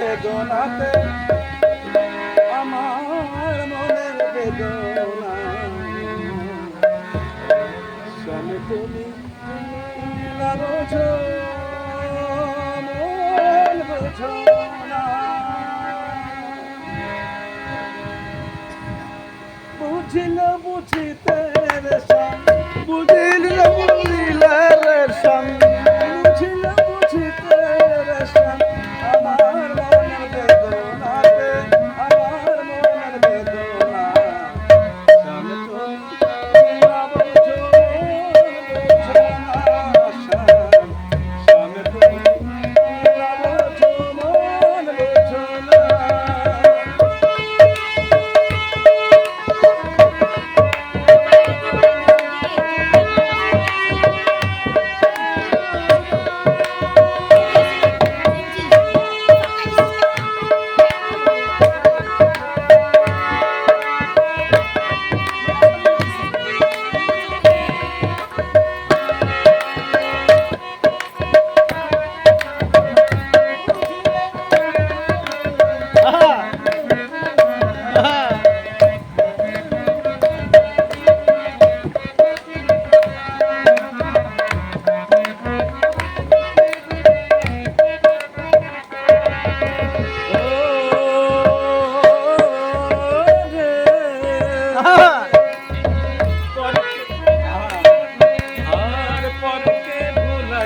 বেদনাতে আমার মনের বেদনা। তুমি বুঝিল বুঝিতে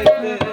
পাইতে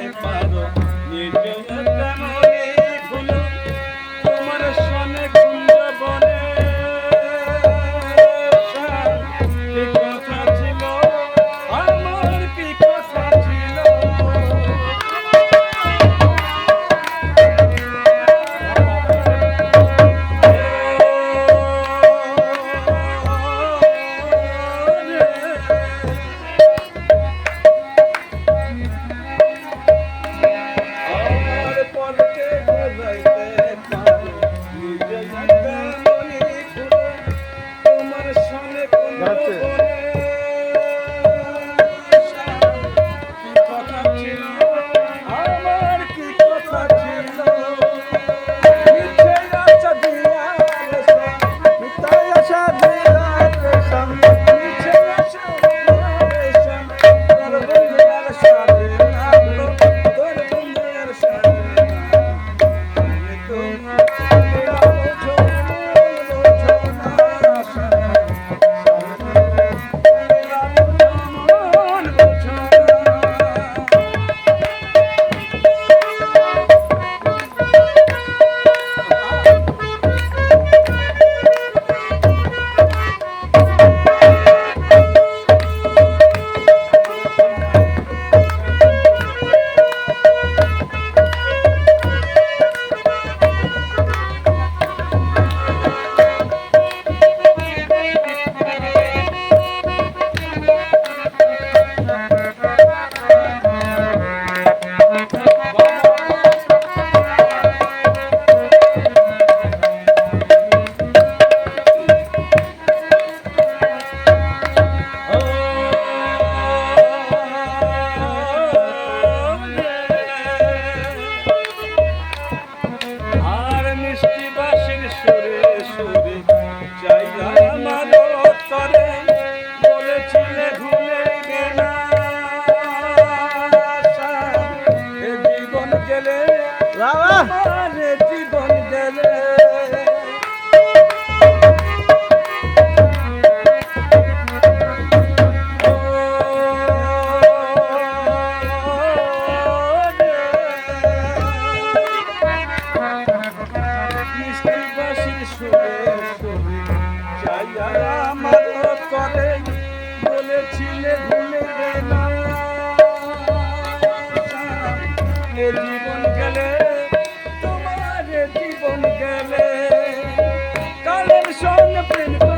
sorry. Prem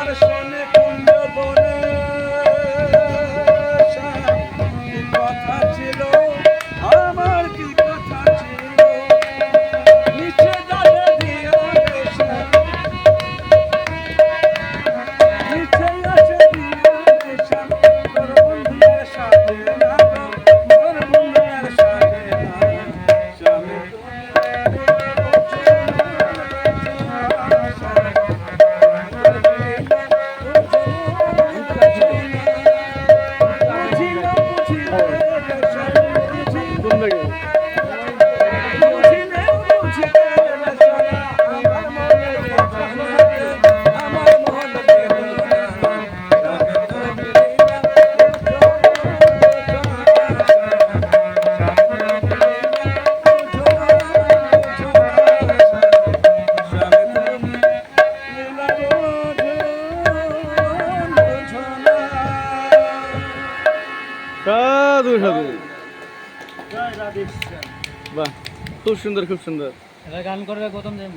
I'm gonna understand that. হবে। বাহ খুব সুন্দর খুব সুন্দর। গান করে গৌতম দেব।